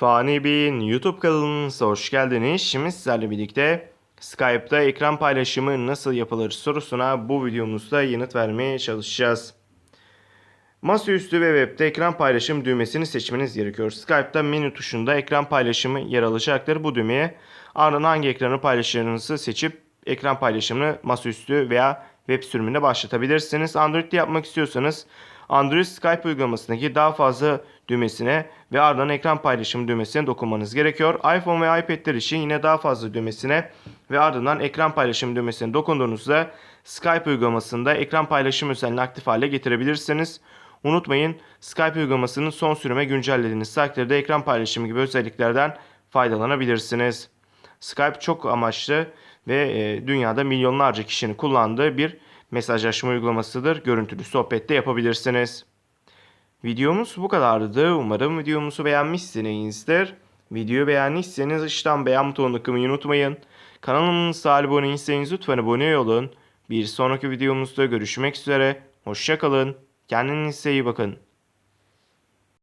Fani Bey'in YouTube kanalınıza hoş geldiniz. Şimdi sizlerle birlikte Skype'da ekran paylaşımı nasıl yapılır sorusuna bu videomuzda yanıt vermeye çalışacağız. Masaüstü ve webde ekran paylaşım düğmesini seçmeniz gerekiyor. Skype'da menü tuşunda ekran paylaşımı yer alacaktır. Bu düğmeye ardından hangi ekranı paylaşacağınızı seçip ekran paylaşımını masaüstü veya web sürümünde başlatabilirsiniz. Android'de yapmak istiyorsanız Android Skype uygulamasındaki daha fazla düğmesine ve ardından ekran paylaşım düğmesine dokunmanız gerekiyor. iPhone ve iPad'ler için yine daha fazla düğmesine ve ardından ekran paylaşım düğmesine dokunduğunuzda Skype uygulamasında ekran paylaşım özelliğini aktif hale getirebilirsiniz. Unutmayın Skype uygulamasının son sürüme güncellediğiniz takdirde ekran paylaşımı gibi özelliklerden faydalanabilirsiniz. Skype çok amaçlı ve e, dünyada milyonlarca kişinin kullandığı bir mesajlaşma uygulamasıdır. Görüntülü sohbette yapabilirsiniz. Videomuz bu kadardı. Umarım videomuzu beğenmişsinizdir. Videoyu beğendiyseniz aşağıdan beğen butonuna tıklamayı unutmayın. Kanalımıza abone değilseniz lütfen abone olun. Bir sonraki videomuzda görüşmek üzere. Hoşçakalın. Kendinize iyi bakın.